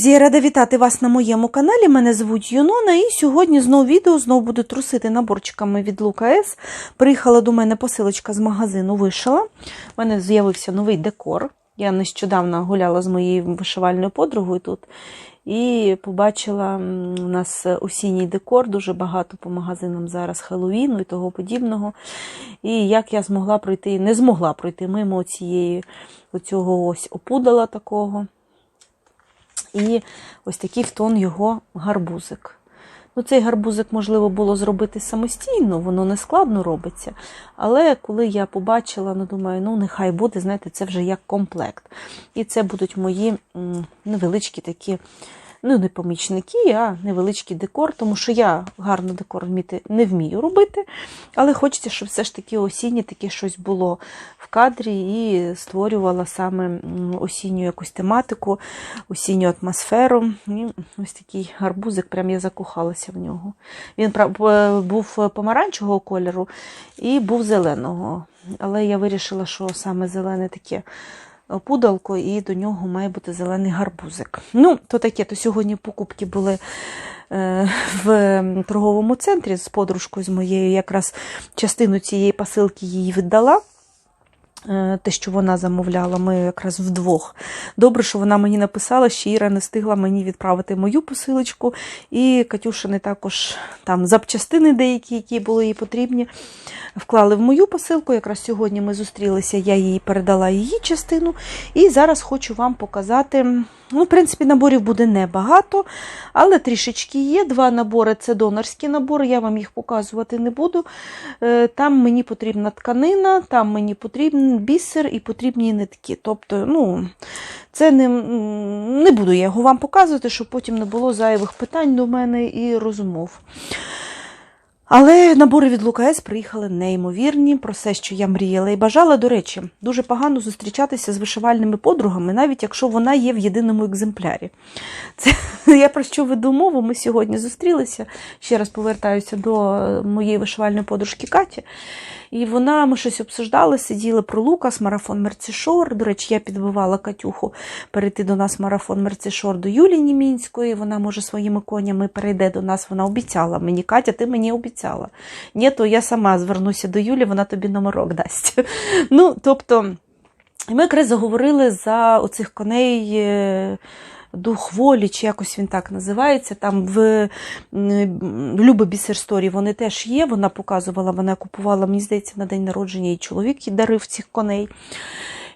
Друзі, я рада вітати вас на моєму каналі. Мене звуть Юнона, і сьогодні знову відео знову буду трусити наборчиками від Лука С. Приїхала до мене посилочка з магазину Вишила. У мене з'явився новий декор. Я нещодавно гуляла з моєю вишивальною подругою тут і побачила у нас осінній декор, дуже багато по магазинам зараз Хеллоуіну і того подібного. І як я змогла пройти, не змогла пройти мимо цієї оцього ось опудала такого. І ось такий в тон його гарбузик. Ну, цей гарбузик можливо було зробити самостійно, воно не складно робиться. Але коли я побачила, ну думаю, ну нехай буде, знаєте, це вже як комплект. І це будуть мої невеличкі такі, ну, не помічники, а невеличкий декор, тому що я гарно декор вміти не вмію робити. Але хочеться, щоб все ж таки осіннє таке щось було в кадрі і створювала саме осінню якусь тематику, осінню атмосферу. І ось такий гарбузик, прям я закохалася в нього. Він був помаранчевого кольору і був зеленого. Але я вирішила, що саме зелене таке пудалко, і до нього має бути зелений гарбузик. Ну, то таке, то сьогодні покупки були е, в торговому центрі з подружкою з моєю, якраз частину цієї посилки їй віддала. Е, Те, що вона замовляла, ми якраз вдвох. Добре, що вона мені написала, що Іра не встигла мені відправити мою посилочку, і Катюшини також там запчастини деякі, які були їй потрібні, вклали в мою посилку. Якраз сьогодні ми зустрілися, я їй передала її частину. І зараз хочу вам показати. Ну, в принципі, наборів буде небагато, але трішечки є. Два набори це донорські набори, я вам їх показувати не буду. Е, Там мені потрібна тканина, там мені потрібен бісер і потрібні нитки. Тобто, ну, це не, не буду я його вам показувати, щоб потім не було зайвих питань до мене і розмов. Але набори від Лукаес приїхали неймовірні про все, що я мріяла і бажала. До речі, дуже погано зустрічатися з вишивальними подругами, навіть якщо вона є в єдиному екземплярі. Це я про що веду мову. Ми сьогодні зустрілися. Ще раз повертаюся до моєї вишивальної подружки Каті. І вона, ми щось обсуждали, сиділи про Лукас, марафон Мерцішор. До речі, я підбивала Катюху перейти до нас марафон Мерцішор до Юлії Німінської. Вона, може, своїми конями перейде до нас. Вона обіцяла мені. Катя, ти мені обіцяла. Ні, то я сама звернуся до Юлі, вона тобі номерок дасть. Ну, тобто, ми якраз заговорили за оцих коней. Дух волі, чи якось він так називається. Там в Люби Бісерсторі вони теж є. Вона показувала, вона купувала, мені здається, на день народження і чоловік дарив цих коней.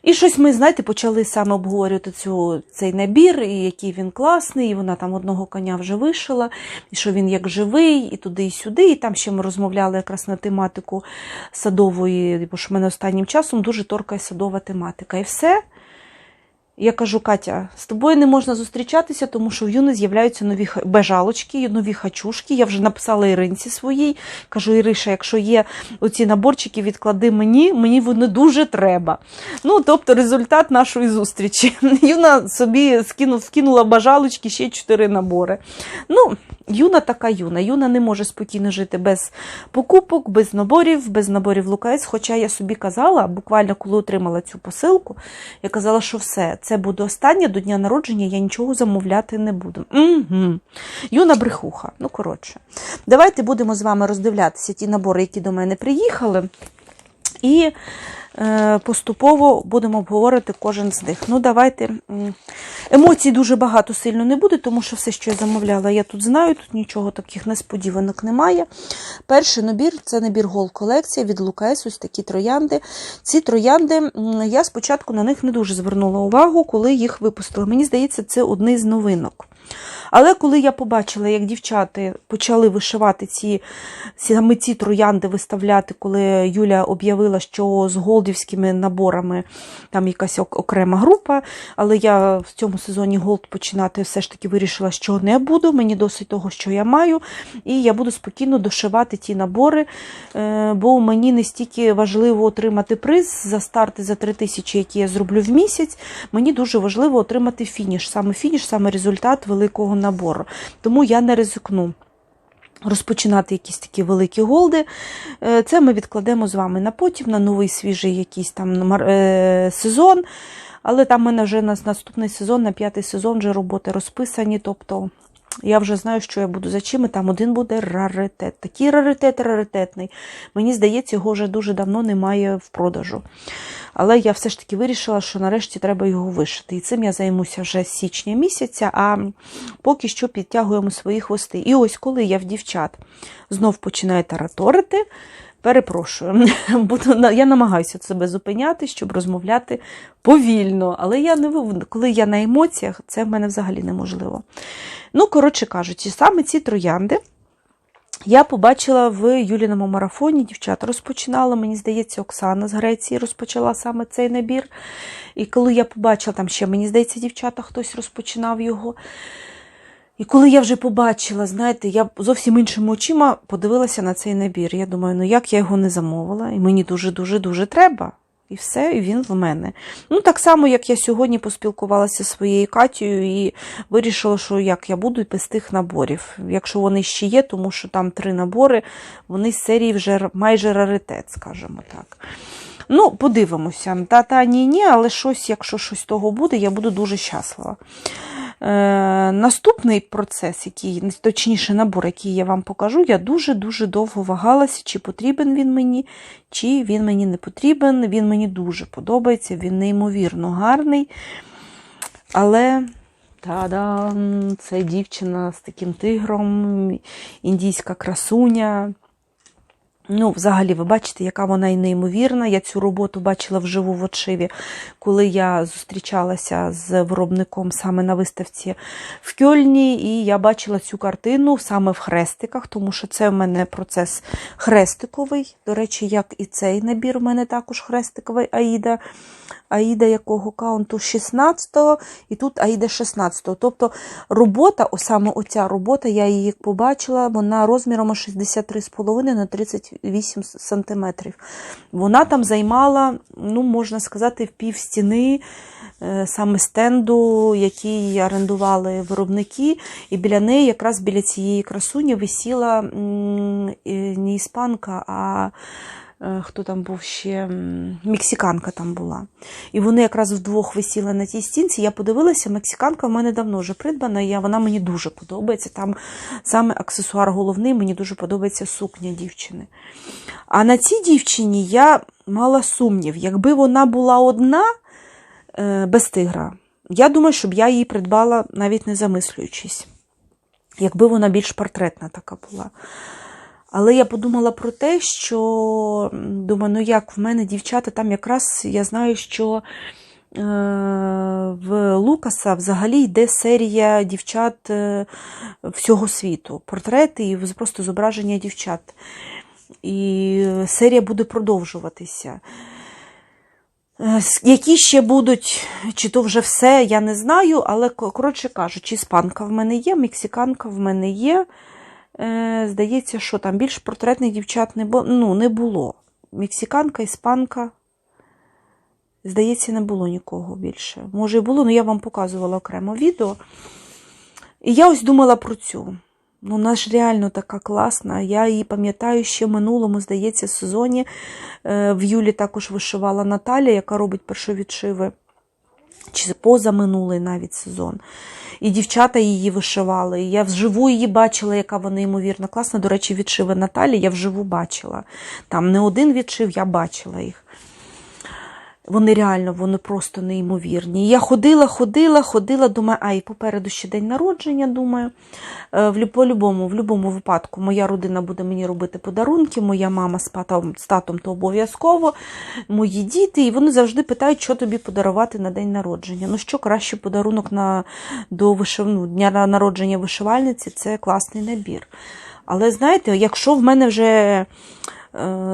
І щось ми, знаєте, почали саме обговорювати цю, цей набір, і який він класний, і вона там одного коня вже вишила, і що він як живий, і туди, і сюди. І там ще ми розмовляли якраз на тематику садової, бо що мене останнім часом дуже торкає садова тематика. І все. Я кажу, Катя, з тобою не можна зустрічатися, тому що в Юни з'являються нові бежалочки, нові хачушки. Я вже написала Іринці своїй. Кажу, Іриша, якщо є оці наборчики, відклади мені, мені вони дуже треба. Ну, тобто, результат нашої зустрічі. Юна собі скинула бажалочки ще чотири набори. Ну, Юна така юна. Юна не може спокійно жити без покупок, без наборів, без наборів Лукаєць. Хоча я собі казала, буквально коли отримала цю посилку, я казала, що все, це буде останнє до дня народження, я нічого замовляти не буду. Угу. Юна брехуха. Ну, коротше, давайте будемо з вами роздивлятися ті набори, які до мене приїхали. І поступово будемо обговорити кожен з них. Ну, давайте. Емоцій дуже багато сильно не буде, тому що все, що я замовляла, я тут знаю, тут нічого таких несподіванок немає. Перший набір це набір Гол колекція від Лукаес, ось такі троянди. Ці троянди, я спочатку на них не дуже звернула увагу, коли їх випустили. Мені здається, це одні з новинок. Але коли я побачила, як дівчата почали вишивати ці саме ці троянди виставляти, коли Юля об'явила, що з голдівськими наборами там якась окрема група, але я в цьому сезоні голд починати все ж таки вирішила, що не буду. Мені досить того, що я маю, і я буду спокійно дошивати ті набори, е, бо мені не стільки важливо отримати приз за старти за 3 тисячі, які я зроблю в місяць. Мені дуже важливо отримати фініш, саме фініш, саме результат великого набору. Тому я не ризикну. Розпочинати якісь такі великі голди. Е, Це ми відкладемо з вами на потім, на новий свіжий якийсь там е, сезон. Але там в мене вже на наступний сезон, на п'ятий сезон вже роботи розписані. Тобто я вже знаю, що я буду за чим, і там один буде раритет. Такий раритет раритетний. Мені здається, його вже дуже давно немає в продажу. Але я все ж таки вирішила, що нарешті треба його вишити. І цим я займуся вже з січня місяця, а поки що підтягуємо свої хвости. І ось коли я в дівчат знов починаю тараторити, перепрошую, буду, я намагаюся себе зупиняти, щоб розмовляти повільно. Але я не коли я на емоціях, це в мене взагалі неможливо. Ну, коротше кажучи, саме ці троянди. Я побачила в Юліному марафоні, дівчата розпочинали, мені здається, Оксана з Греції розпочала саме цей набір. І коли я побачила, там ще, мені здається, дівчата хтось розпочинав його. І коли я вже побачила, знаєте, я зовсім іншими очима подивилася на цей набір. Я думаю, ну як я його не замовила, і мені дуже-дуже-дуже треба. І все, і він в мене. Ну, так само, як я сьогодні поспілкувалася зі своєю Катією і вирішила, що як я буду без тих наборів. Якщо вони ще є, тому що там три набори, вони з серії вже майже раритет, скажімо так. Ну, подивимося. Та-та, ні, ні, але щось, якщо щось з того буде, я буду дуже щаслива. Е, наступний процес, який, точніше, набор, який я вам покажу, я дуже-дуже довго вагалася, чи потрібен він мені, чи він мені не потрібен. Він мені дуже подобається, він неймовірно гарний. Але та-дам, це дівчина з таким тигром, індійська красуня. Ну, взагалі, ви бачите, яка вона і неймовірна. Я цю роботу бачила вживу в очиві, коли я зустрічалася з виробником саме на виставці в Кьольні, і я бачила цю картину саме в хрестиках, тому що це в мене процес хрестиковий. До речі, як і цей набір, в мене також хрестиковий Аїда. Аїда якого каунту 16-го, і тут Аїда 16-го. Тобто робота, о, саме оця робота, я її побачила, вона розміром 63,5 на 38 сантиметрів. Вона там займала, ну, можна сказати, в пів стіни е, саме стенду, який орендували виробники, і біля неї, якраз біля цієї красуні, висіла не іспанка, а хто там був ще, мексиканка там була. І вони якраз вдвох висіли на тій стінці. Я подивилася, мексиканка в мене давно вже придбана, і вона мені дуже подобається. Там саме аксесуар головний, мені дуже подобається сукня дівчини. А на цій дівчині я мала сумнів, якби вона була одна е, без тигра, я думаю, щоб я її придбала, навіть не замислюючись, якби вона більш портретна така була. Але я подумала про те, що думаю, ну як в мене дівчата там якраз я знаю, що е, в Лукаса взагалі йде серія дівчат е, всього світу. Портрети і просто зображення дівчат. І серія буде продовжуватися. Е, Які ще будуть, чи то вже все, я не знаю, але коротше кажучи, іспанка в мене є, мексиканка в мене є. Е, здається, що там більш портретних дівчат не, бу- ну, не було. Мексиканка, іспанка. Здається, не було нікого більше. Може, і було, але я вам показувала окремо відео. І я ось думала про цю. Ну, вона ж реально така класна. Я її пам'ятаю ще в минулому, здається, сезоні. Е, В Юлі також вишивала Наталя, яка робить першовідшиви. Чи позаминулий навіть сезон. І дівчата її вишивали. І я вживу її бачила, яка вона ймовірно класна. До речі, відшиви Наталі я вживу бачила. Там не один відшив, я бачила їх. Вони реально, вони просто неймовірні. Я ходила, ходила, ходила, думаю, а і попереду ще день народження, думаю. Е, В по-любому, в будь-якому випадку моя родина буде мені робити подарунки, моя мама з татом, з татом то обов'язково, мої діти, і вони завжди питають, що тобі подарувати на день народження. Ну що краще подарунок на, до вишив... ну, дня народження вишивальниці це класний набір. Але знаєте, якщо в мене вже е,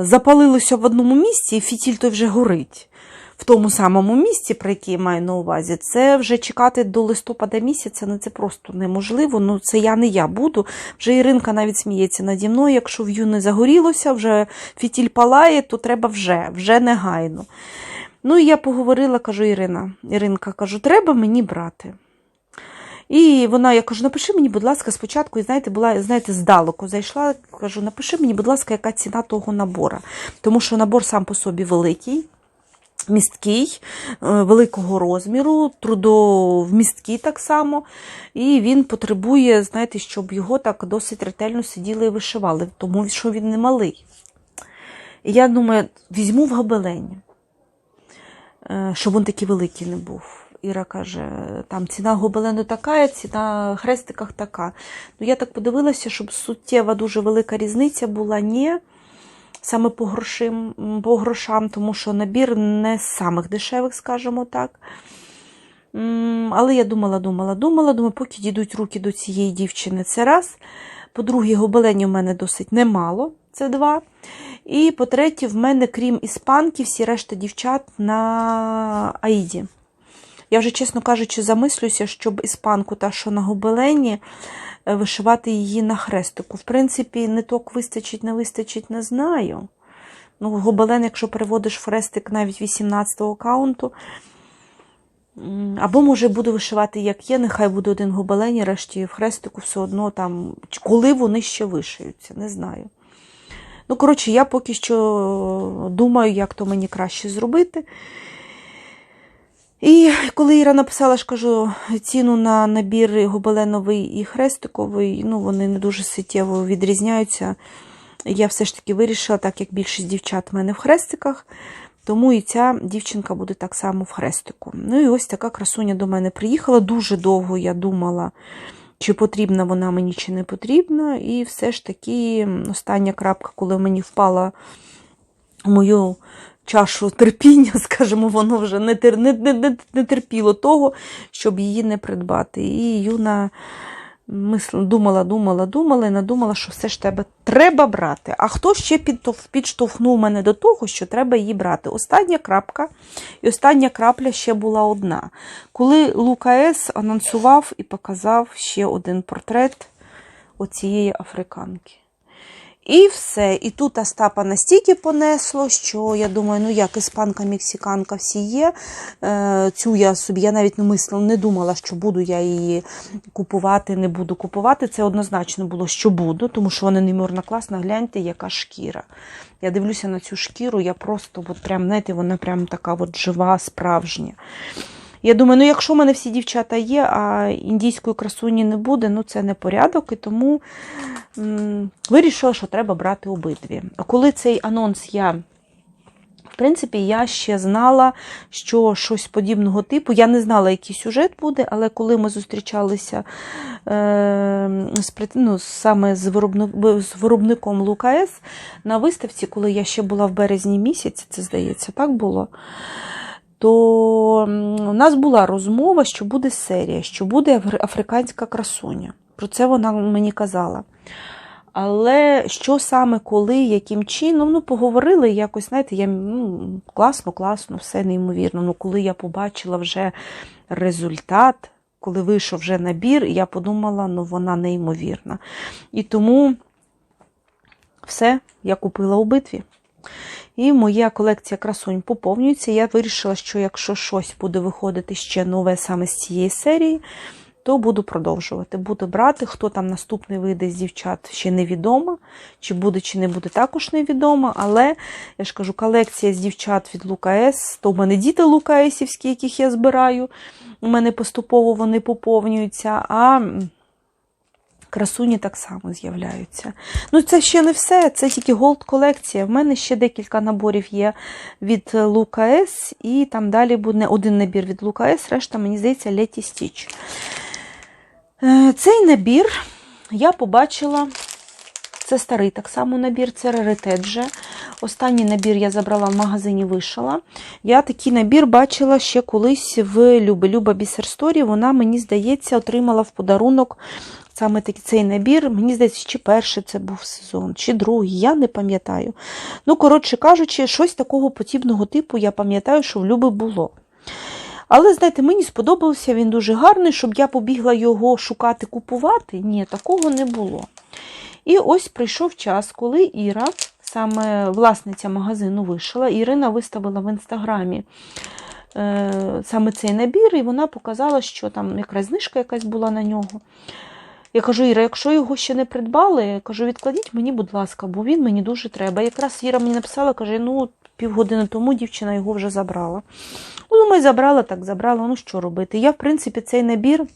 запалилося в одному місці, і фітіль той вже горить в тому самому місці, про яке я маю на увазі, це вже чекати до листопада місяця, ну це просто неможливо. Ну це я не я буду. Вже Іринка навіть сміється наді мною. Якщо в'ю не загорілося, вже фітіль палає, то треба вже, вже негайно. Ну і я поговорила, кажу, Ірина, Іринка, кажу, треба мені брати. І вона, я кажу, напиши мені, будь ласка, спочатку, і знаєте, була, знаєте, здалеку зайшла, кажу, напиши мені, будь ласка, яка ціна того набора. Тому що набор сам по собі великий. Місткий, е, великого розміру, трудовмісткий так само. І він потребує, знаєте, щоб його так досить ретельно сиділи і вишивали, тому що він не малий. І я думаю, візьму в гобелені, е, щоб він такий великий не був. Іра каже, там ціна гобелену така, ціна хрестиках така. Ну, я так подивилася, щоб суттєва дуже велика різниця була. Ні, саме по, грошим, по грошам, тому що набір не з самих дешевих, скажімо так. Але я думала, думала, думала, думаю, поки дійдуть руки до цієї дівчини, це раз. По-друге, гобеленів в мене досить немало, це два. І по-третє, в мене, крім іспанки, всі решта дівчат на Аїді. Я вже, чесно кажучи, замислюся, щоб іспанку, та що на гобелені, е, вишивати її на хрестику. В принципі, ниток вистачить, не вистачить, не знаю. Ну, гобелен, якщо переводиш хрестик навіть 18-го каунту, або, може, буду вишивати, як є, нехай буде один гобелен, і решті в хрестику все одно там, коли вони ще вишиються, не знаю. Ну, коротше, я поки що думаю, як то мені краще зробити. І коли Іра написала, ж кажу, ціну на набір гобеленовий і хрестиковий, ну вони не дуже суттєво відрізняються. Я все ж таки вирішила, так як більшість дівчат в мене в хрестиках, тому і ця дівчинка буде так само в хрестику. Ну і ось така красуня до мене приїхала. Дуже довго я думала, чи потрібна вона мені, чи не потрібна. І все ж таки остання крапка, коли мені впала мою чашу терпіння, скажімо, воно вже не, тер, не, не, не, терпіло того, щоб її не придбати. І Юна мисл, думала, думала, думала і надумала, що все ж тебе треба брати. А хто ще підштовхнув мене до того, що треба її брати? Остання крапка, і остання крапля ще була одна. Коли Лука С. анонсував і показав ще один портрет оцієї африканки. І все. І тут Остапа настільки понесло, що я думаю, ну як іспанка, мексиканка всі є. Е, Цю я собі я навіть не мислила, не думала, що буду я її купувати, не буду купувати. Це однозначно було, що буду, тому що вона неймовірно класна. Гляньте, яка шкіра. Я дивлюся на цю шкіру, я просто от прям, знаєте, вона прям така от жива, справжня. Я думаю, ну якщо в мене всі дівчата є, а індійської красуні не буде, ну це не порядок. І тому м, вирішила, що треба брати обидві. Коли цей анонс я. В принципі, я ще знала, що щось подібного типу. Я не знала, який сюжет буде, але коли ми зустрічалися е, з, ну, саме з, виробник, з виробником Лукаес на виставці, коли я ще була в березні місяці, це здається, так було то у нас була розмова, що буде серія, що буде африканська красуня. Про це вона мені казала. Але що саме, коли, яким чином, ну, поговорили якось, знаєте, я ну, класно, класно, все неймовірно. Ну, коли я побачила вже результат, коли вийшов вже набір, я подумала, ну вона неймовірна. І тому все, я купила у битві. І моя колекція красунь поповнюється. Я вирішила, що якщо щось буде виходити ще нове саме з цієї серії, то буду продовжувати. Буду брати. Хто там наступний вийде з дівчат, ще невідомо. Чи буде, чи не буде, також невідомо. Але я ж кажу, колекція з дівчат від Лука С. То в мене діти Лука Есівські, яких я збираю. У мене поступово вони поповнюються. А красуні так само з'являються. Ну, це ще не все, це тільки голд колекція. В мене ще декілька наборів є від Лука С, і там далі буде один набір від Лука С, решта, мені здається, Леті Стіч. Цей набір я побачила. Це старий так само набір, це раритет вже. Останній набір я забрала в магазині Вишала. Я такий набір бачила ще колись в Любі. Люба Бісерсторі. Вона, мені здається, отримала в подарунок саме цей набір. Мені здається, чи перший це був сезон, чи другий, я не пам'ятаю. Ну, коротше кажучи, щось такого подібного типу я пам'ятаю, що в Люби було. Але, знаєте, мені сподобався, він дуже гарний, щоб я побігла його шукати, купувати. Ні, такого не було. І ось прийшов час, коли Іра, саме власниця магазину вишила, Ірина виставила в інстаграмі е, саме цей набір, і вона показала, що там якраз знижка якась була на нього. Я кажу, Іра, якщо його ще не придбали, я кажу, відкладіть мені, будь ласка, бо він мені дуже треба. Якраз Іра мені написала, каже, ну, півгодини тому дівчина його вже забрала. Ну, думаю, забрала, так забрала. Ну що робити? Я, в принципі, цей набір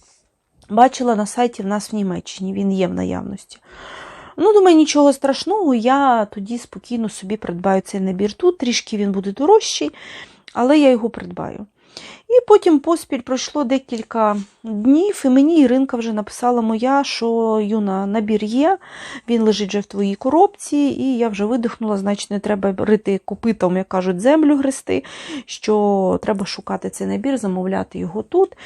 бачила на сайті в нас в Німеччині, він є в наявності. Ну, думаю, нічого страшного, я тоді спокійно собі придбаю цей набір тут. Трішки він буде дорожчий, але я його придбаю. І потім поспіль пройшло декілька днів, і мені Іринка вже написала моя, що Юна, набір є, він лежить вже в твоїй коробці, і я вже видихнула, значить, не треба рити копитом, як кажуть, землю гристи, що треба шукати цей набір, замовляти його тут.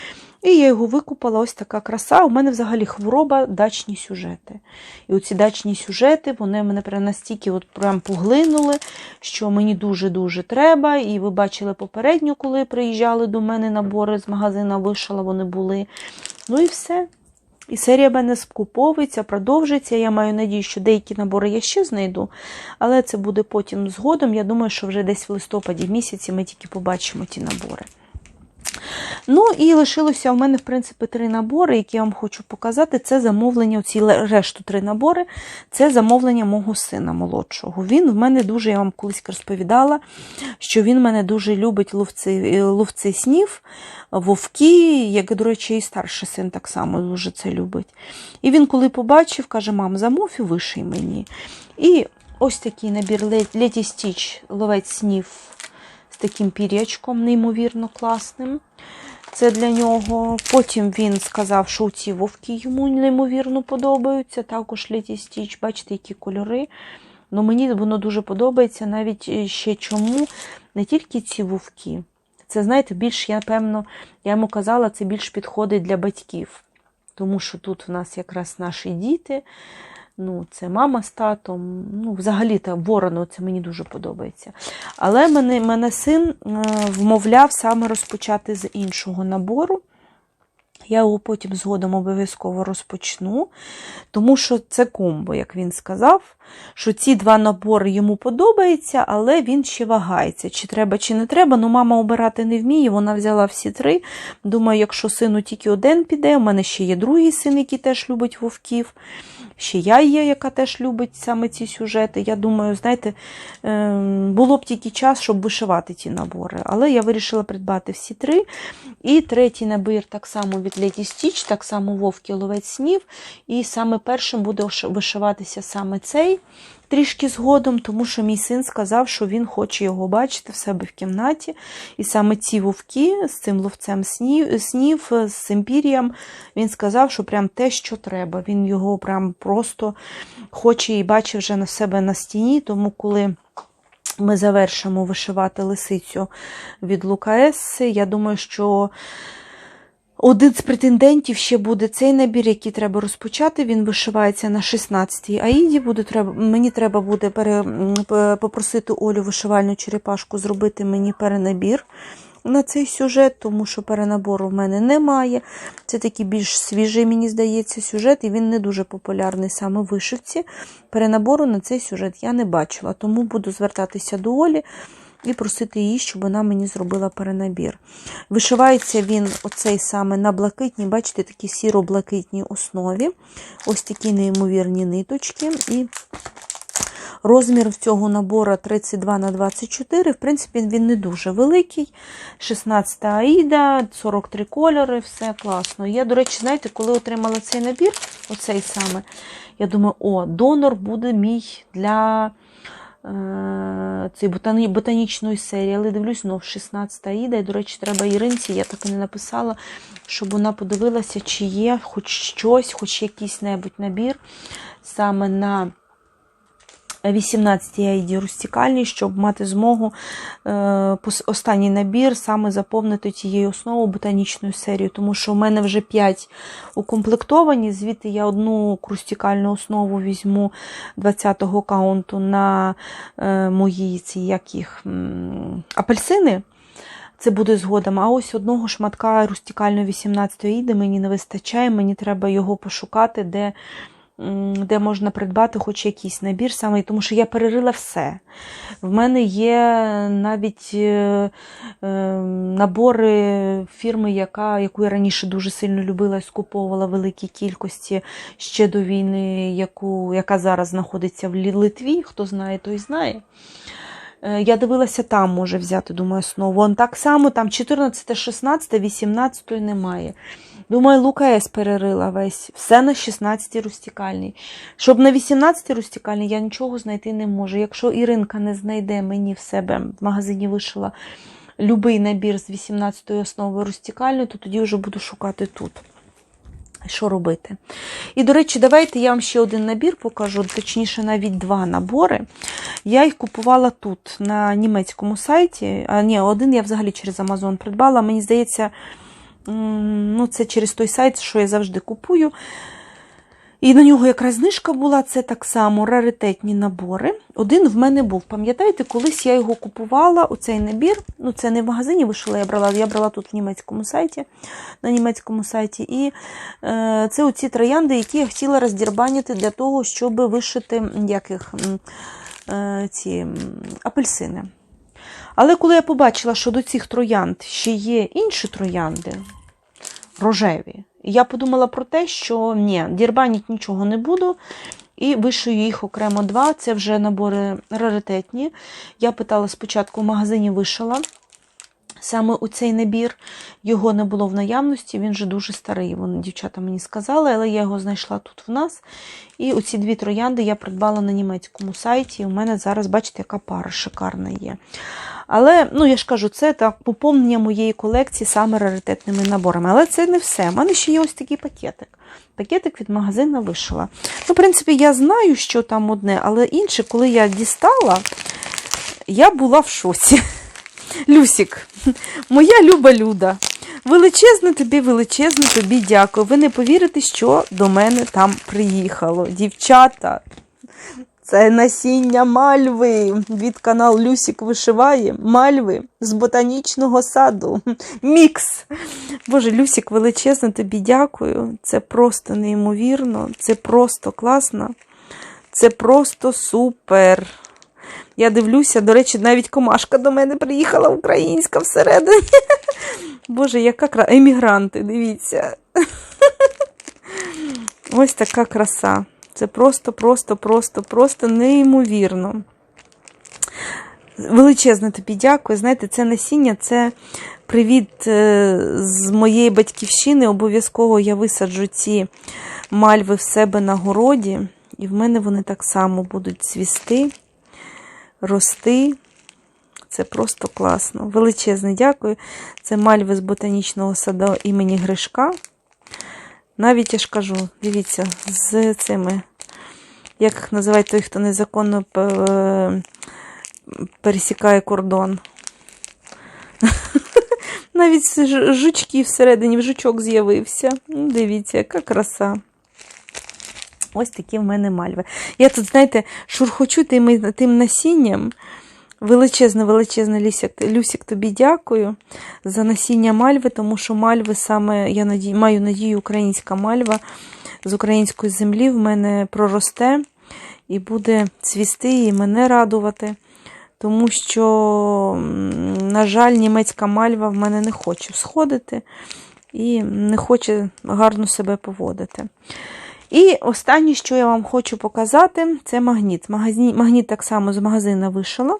І я його викупила, ось така краса. У мене взагалі хвороба дачні сюжети. І оці дачні сюжети, вони мене прям настільки от прям поглинули, що мені дуже-дуже треба. І ви бачили попередньо, коли приїжджали до мене набори з магазина вишила, вони були. Ну і все. І серія мене скуповується, продовжиться. Я маю надію, що деякі набори я ще знайду, але це буде потім згодом. Я думаю, що вже десь в листопаді місяці ми тільки побачимо ті набори. Ну і лишилося у мене, в принципі, три набори, які я вам хочу показати. Це замовлення, ці решту три набори, це замовлення мого сина молодшого. Він в мене дуже, я вам колись розповідала, що він в мене дуже любить ловці, ловці снів, вовки, як, до речі, і старший син так само дуже це любить. І він, коли побачив, каже: мам, замов і виший мені. І ось такий набір Леті Стіч, ловець снів таким пір'ячком, неймовірно класним. Це для нього. Потім він сказав, що ці вовки йому неймовірно подобаються. Також Літі Стіч, бачите, які кольори. Ну, Мені воно дуже подобається, навіть ще чому не тільки ці вовки. Це, знаєте, більш, я певно, я йому казала, це більш підходить для батьків. Тому що тут в нас якраз наші діти. Ну, Це мама з татом. Ну, Взагалі та ворону це мені дуже подобається. Але мене мене син вмовляв саме розпочати з іншого набору. Я його потім згодом обов'язково розпочну, тому що це комбо, як він сказав, що ці два набори йому подобаються, але він ще вагається, чи треба, чи не треба. Ну, мама обирати не вміє, вона взяла всі три. Думаю, якщо сину тільки один піде, у мене ще є другий син, який теж любить вовків. Ще я є, яка теж любить саме ці сюжети. Я думаю, знаєте, було б тільки час, щоб вишивати ті набори. Але я вирішила придбати всі три. І третій набір так само від Леті Стіч, так само Вовки Ловець снів. І саме першим буде вишиватися саме цей. Трішки згодом, тому що мій син сказав, що він хоче його бачити в себе в кімнаті. І саме ці вовки з цим ловцем снів, снів з Симпірієм, він сказав, що прям те, що треба. Він його прям просто хоче і бачить вже на себе на стіні, тому коли. Ми завершимо вишивати лисицю від Лукаес. Я думаю, що один з претендентів ще буде цей набір, який треба розпочати. Він вишивається на 16-й аїді. Буде, треба, Мені треба буде пере, попросити Олю вишивальну черепашку зробити мені перенабір на цей сюжет, тому що перенабору в мене немає. Це такий більш свіжий, мені здається, сюжет, і він не дуже популярний саме в вишивці. Перенабору на цей сюжет я не бачила, тому буду звертатися до Олі і просити її, щоб вона мені зробила перенабір. Вишивається він оцей саме на блакитній, бачите, такі сіро-блакитній основі. Ось такі неймовірні ниточки. І Розмір цього набору 32 на 24 В принципі, він не дуже великий. 16 аїда, 43 кольори, все класно. Я, до речі, знаєте, коли отримала цей набір, оцей саме, я думаю, о, донор буде мій для е, ботані, ботанічної серії. Але дивлюсь, ну, 16 аїда. І, до речі, треба Іринці, я так і не написала, щоб вона подивилася, чи є хоч щось, хоч якийсь небудь набір саме на. 18 ID рустікальні, щоб мати змогу е, останній набір саме заповнити тією основою ботанічною серією, тому що в мене вже 5 укомплектовані, звідти я одну крустікальну основу візьму 20-го каунту на е, мої ці як їх, апельсини. Це буде згодом. А ось одного шматка рустікальної 18-ї іди мені не вистачає, мені треба його пошукати, де де можна придбати хоч якийсь набір саме, тому що я перерила все. В мене є навіть е, е, набори фірми, яка, яку я раніше дуже сильно любила і скуповувала в великій кількості ще до війни, яку, яка зараз знаходиться в Литві. Хто знає, той знає. Е, Я дивилася, там може взяти, думаю, основу. Вон так само, там 14, 16, 18 немає. Думаю, Лука С перерила весь. Все на 16 рустікальний. Щоб на 18 рустікальний я нічого знайти не можу. Якщо Іринка не знайде мені в себе в магазині вишила любий набір з 18 основою рустікальної, то тоді вже буду шукати тут. Що робити? І, до речі, давайте я вам ще один набір покажу, точніше, навіть два набори. Я їх купувала тут, на німецькому сайті. А ні, один я взагалі через Amazon придбала. Мені здається, ну, це через той сайт, що я завжди купую. І на нього якраз знижка була, це так само раритетні набори. Один в мене був. Пам'ятаєте, колись я його купувала, оцей набір. Ну, це не в магазині вишила, я брала, я брала тут в німецькому сайті, на німецькому сайті. І е, це оці троянди, які я хотіла роздірбанити для того, щоб вишити м, як їх, е, ці апельсини. Але коли я побачила, що до цих троянд ще є інші троянди, рожеві, я подумала про те, що ні, дірбаніть нічого не буду. І вишию їх окремо два. Це вже набори раритетні. Я питала спочатку в магазині вишила. Саме у цей набір його не було в наявності, він вже дуже старий. Вони дівчата мені сказали, але я його знайшла тут в нас. І оці дві троянди я придбала на німецькому сайті. У мене зараз, бачите, яка пара шикарна є. Але, ну я ж кажу, це так поповнення моєї колекції саме раритетними наборами. Але це не все. У мене ще є ось такий пакетик. Пакетик від магазину вишила. Ну, в принципі, я знаю, що там одне, але інше, коли я дістала, я була в шоці. Люсік, моя люба люда. Величезне тобі, величезне тобі дякую. Ви не повірите, що до мене там приїхало. Дівчата, це насіння мальви від каналу Люсік вишиває. Мальви з ботанічного саду. Мікс. Боже, Люсік, величезне тобі дякую. Це просто неймовірно, це просто класно. Це просто супер. Я дивлюся, до речі, навіть комашка до мене приїхала українська всередині. Боже, яка краса. Емігранти, дивіться. Ось така краса. Це просто, просто, просто, просто неймовірно. Величезне тобі дякую. Знаєте, це насіння, це привіт е, з моєї батьківщини. Обов'язково я висаджу ці мальви в себе на городі, і в мене вони так само будуть цвісти, рости. Це просто класно. Величезне дякую. Це мальви з ботанічного саду імені Гришка. Навіть я ж кажу, дивіться, з цими, як їх називають той, хто незаконно е, пересікає кордон. Навіть жучки всередині, жучок з'явився. Ну, Дивіться, яка краса. Ось такі в мене мальви. Я тут, знаєте, шурхочу тим, тим насінням. Величезне, величезне Люсік, Люсік, тобі дякую за насіння мальви, тому що мальви саме, я надію, маю надію, українська мальва з української землі в мене проросте і буде цвісти і мене радувати. Тому що, на жаль, німецька мальва в мене не хоче сходити і не хоче гарно себе поводити. І останнє, що я вам хочу показати, це магніт. Магазні... магніт так само з магазина вишила.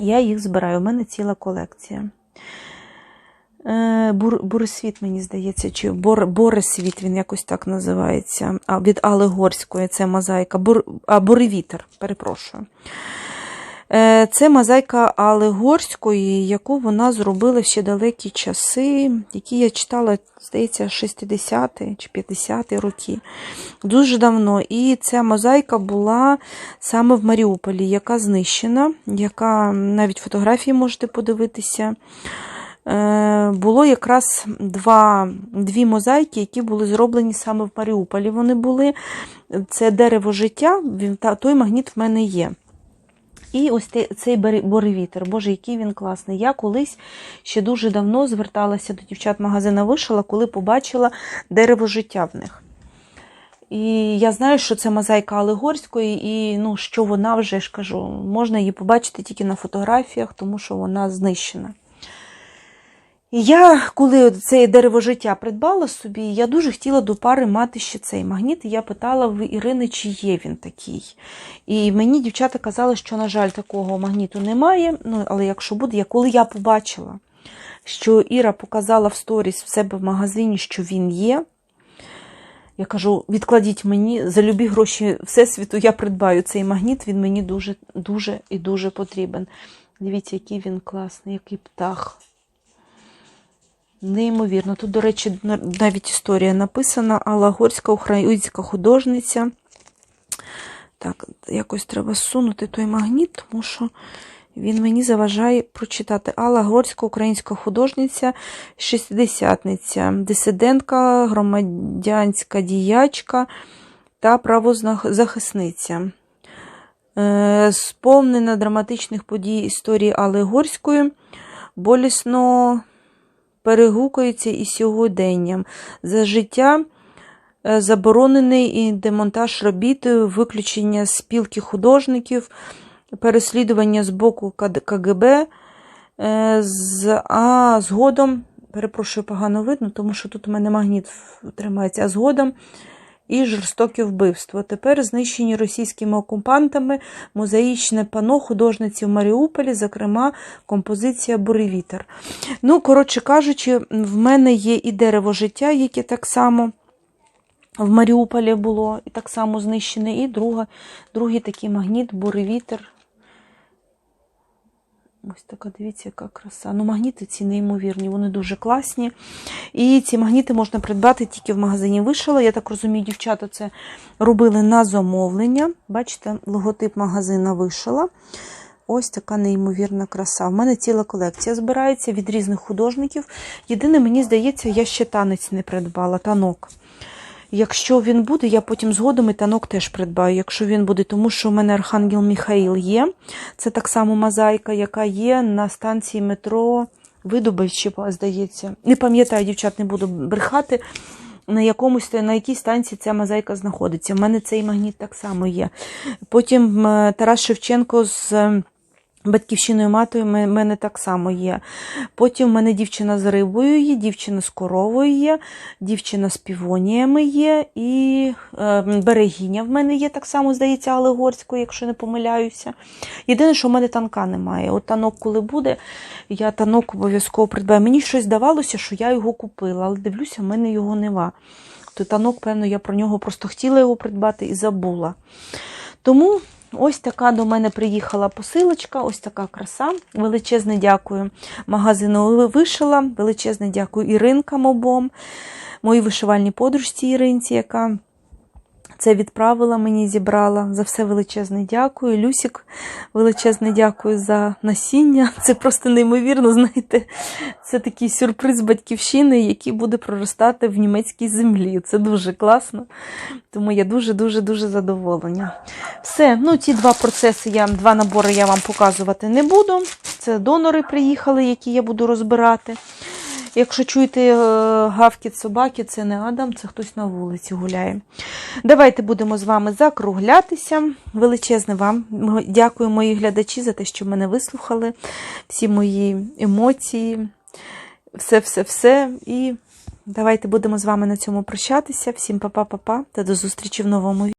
Я їх збираю, у мене ціла колекція. Е, Бур, Буресвіт, мені здається, чи Бор, Боресвіт, він якось так називається. А, від Алегорської це мозаїка. Бур, а, Буревітер, перепрошую. Е, Це мозаїка Алли Горської, яку вона зробила ще далекі часи, які я читала, здається, 60-ті чи 50-ті роки. Дуже давно. І ця мозаїка була саме в Маріуполі, яка знищена, яка навіть фотографії можете подивитися. Е, Було якраз два, дві мозаїки, які були зроблені саме в Маріуполі. Вони були. Це дерево життя, той магніт в мене є. І ось цей боревітер, боже, який він класний. Я колись ще дуже давно зверталася до дівчат магазина вишила, коли побачила дерево життя в них. І я знаю, що це мозаїка Алегорської, і ну, що вона вже ж кажу, можна її побачити тільки на фотографіях, тому що вона знищена. Я, коли це дерево життя придбала собі, я дуже хотіла до пари мати ще цей магніт. І я питала в Ірини, чи є він такий. І мені дівчата казали, що, на жаль, такого магніту немає. Ну, але якщо буде, я коли я побачила, що Іра показала в сторіс в себе в магазині, що він є. Я кажу, відкладіть мені за любі гроші Всесвіту, я придбаю цей магніт, він мені дуже, дуже і дуже потрібен. Дивіться, який він класний, який птах. Неймовірно. Тут, до речі, навіть історія написана. Алла Горська, українська художниця. Так, якось треба зсунути той магніт, тому що він мені заважає прочитати. Алла Горська, українська художниця, шістдесятниця, дисидентка, громадянська діячка та правозахисниця. Е, Сповнена драматичних подій історії Алли Горської, болісно перегукується із сьогоденням. За життя е, заборонений і демонтаж робіт, виключення спілки художників, переслідування з боку КГБ, е, а згодом, перепрошую, погано видно, тому що тут у мене магніт тримається, а згодом і жорстоке вбивство. Тепер знищені російськими окупантами мозаїчне пано художниці в Маріуполі, зокрема, композиція Буревітер. Ну, коротше кажучи, в мене є і дерево життя, яке так само. В Маріуполі було і так само знищене, і друга, другий такий магніт, буревітер. Ось така, дивіться, яка краса. Ну, магніти ці неймовірні, вони дуже класні. І ці магніти можна придбати тільки в магазині Вишила. Я так розумію, дівчата це робили на замовлення. Бачите, логотип магазина Вишила. Ось така неймовірна краса. В мене ціла колекція збирається від різних художників. Єдине, мені здається, я ще танець не придбала, танок. Якщо він буде, я потім згодом і танок теж придбаю. Якщо він буде, тому що в мене Архангел Міхаїл є. Це так само мозаїка, яка є на станції метро Видобичі, здається. Не пам'ятаю, дівчат, не буду брехати. На якомусь на якій станції ця мозаїка знаходиться. У мене цей магніт так само є. Потім Тарас Шевченко з. Батьківщиною матою в мене так само є. Потім в мене дівчина з рибою є, дівчина з коровою є, дівчина з півоніями є, і е, берегиня в мене є так само, здається, алегорською, якщо не помиляюся. Єдине, що в мене танка немає. От танок, коли буде, я танок обов'язково придбаю. Мені щось здавалося, що я його купила, але дивлюся, в мене його нема. То танок, певно, я про нього просто хотіла його придбати і забула. Тому. Ось така до мене приїхала посилочка, ось така краса. Величезне дякую магазину вишила, величезне дякую Іринкам обом, моїй вишивальній подружці Іринці, яка це відправила мені, зібрала. За все величезне дякую. Люсік, величезне дякую за насіння. Це просто неймовірно, знаєте, це такий сюрприз батьківщини, який буде проростати в німецькій землі. Це дуже класно. Тому я дуже-дуже дуже задоволена. Все, ну ті два процеси, я, два набори я вам показувати не буду. Це донори приїхали, які я буду розбирати. Якщо чуєте е, гавкіт собаки, це не Адам, це хтось на вулиці гуляє. Давайте будемо з вами закруглятися. Величезне вам. Дякую, мої глядачі, за те, що мене вислухали, всі мої емоції, все-все-все. І давайте будемо з вами на цьому прощатися. Всім па-па-па-па та до зустрічі в новому відео.